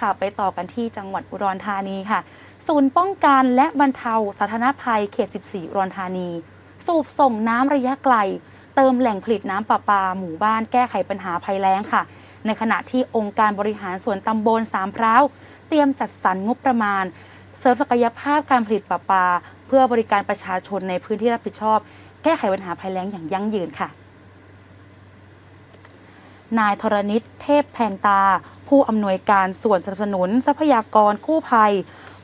ค่ะไปต่อกันที่จังหวัดอุดรธานีค่ะ ศูนย์ป้องกันและบรรเทาสาธารณภัยเขต 14 อุดรธานี สูบส่งน้ำระยะไกล เติมแหล่งผลิตน้ำประปาหมู่บ้านแก้ไขปัญหาภัยแล้งค่ะ ในขณะที่องค์การบริหารส่วนตำบลสามพร้าวเตรียมจัดสรรงบประมาณ เสริมศักยภาพการผลิตประปา เพื่อบริการประชาชนในพื้นที่รับผิดชอบ แก้ไขปัญหาภัยแล้งอย่างยั่งยืนค่ะ นายธรณิตเทพแพงตา ผู้อำนวยการส่วนสนับสนุนทรัพยากรกู้ภัย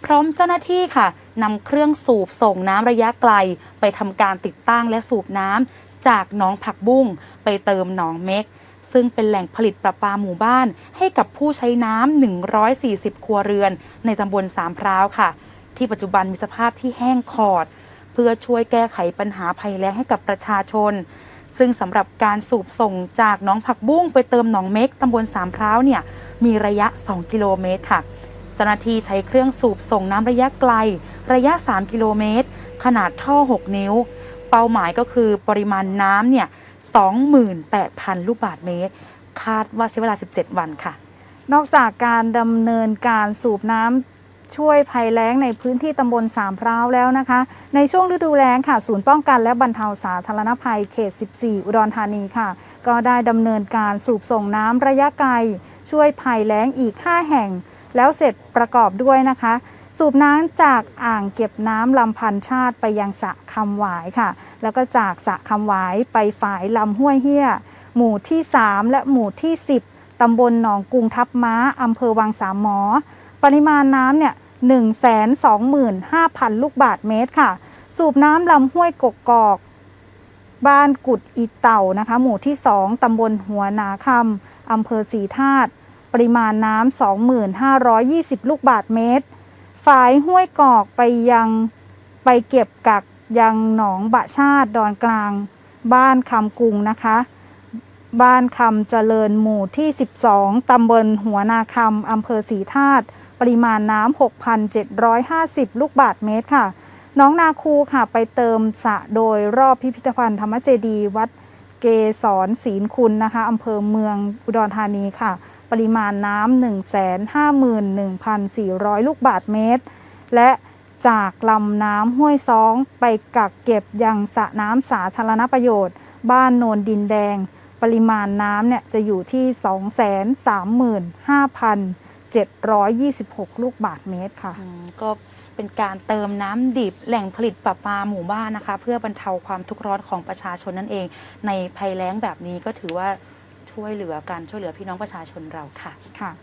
พร้อมเจ้าหน้าที่ค่ะนำเครื่องสูบส่งน้ำระยะไกล ไปทำการติดตั้งและสูบน้ำจากหนองผักบุ้งไปเติมหนองเม็ก ซึ่งเป็นแหล่งผลิตประปาหมู่บ้าน ให้กับผู้ใช้น้ำ 140 ครัวเรือน ในตำบลสามพร้าวค่ะ ที่ปัจจุบันมีสภาพที่แห้งขอด เพื่อช่วยแก้ไขปัญหาภัยแล้งให้กับประชาชนซึ่งสำหรับการสูบส่งจากหนองผักบุ้งไปเติมหนองเม็กตำบลสามพร้าวเนี่ย มีระยะ 2 กิโลเมตรค่ะเจ้าหน้าที่ใช้เครื่องสูบส่งน้ำระยะไกล ระยะ 3 กิโลเมตร ขนาดท่อ 6 นิ้ว เป้าหมายก็คือปริมาณน้ำเนี่ย 28,000 ลูกบาศก์เมตร คาดว่าใช้เวลา 17 วันค่ะ นอกจากการดำเนินการสูบน้ำช่วยภัยแล้งในพื้นที่ตำบลสามพร้าวแล้วนะคะ ในช่วงฤดูแล้งค่ะ ศูนย์ป้องกันและบรรเทาสาธารณภัยเขต 14 อุดรธานีค่ะ ก็ได้ดำเนินการสูบส่งน้ำระยะไกล ช่วยภัยแล้งอีก 5 แห่ง แล้วเสร็จประกอบด้วยนะคะ สูบน้ำจากอ่างเก็บน้ำลำพันชาติไปยังสะคำหวายค่ะ แล้วก็จากสะคำหวายไปฝายลำห้วยเฮี้ย หมู่ที่ 3 และหมู่ที่ 10 ตำบลหนองกรุงทับม้าอำเภอวังสามหมอ ปริมาณน้ำเนี่ย125,000 ลูกบาทเมตรค่ะ สูบน้ำลำห้วยกกอก บ้านกุดอีเต่านะคะ หมู่ที่ 2 ตำบลหัวนาคำ อำเภอสีธาตุปริมาณน้ำ 2,520 ลูกบาทเมตร ฝายห้วยกอกไปยังไปเก็บกักยังหนองบะชาติดอนกลาง บ้านคำกุงนะคะ บ้านคำเจริญหมู่ที่ 12 ตำบลหัวนาคำอำเภอสีธาตุปริมาณน้ำ 6,750 ลูกบาทเมตรค่ะ น้องนาคูค่ะไปเติมสระโดยรอบพิพิธภัณฑ์ธรรมเจดีวัด เกศรศีลคุณนะคะอำเภอเมืองอุดรธานีค่ะ ปริมาณน้ำ151,400 ลูกบาทเมตร และจากลำน้ำห้วยซ้องไปกักเก็บยังสระน้ำสาธารณประโยชน์ บ้านโนนดินแดง ปริมาณน้ำเนี่ยจะอยู่ที่ 235,726 ลูกบาทเมตรค่ะ อืมก็เป็นการเติมน้ำดิบแหล่งผลิตประปาหมู่บ้านนะคะ เพื่อบรรเทาความทุกข์ร้อนของประชาชนนั่นเอง ในภัยแล้งแบบนี้ก็ถือว่าช่วยเหลือกันช่วยเหลือพี่น้องประชาชนเราค่ะ ค่ะ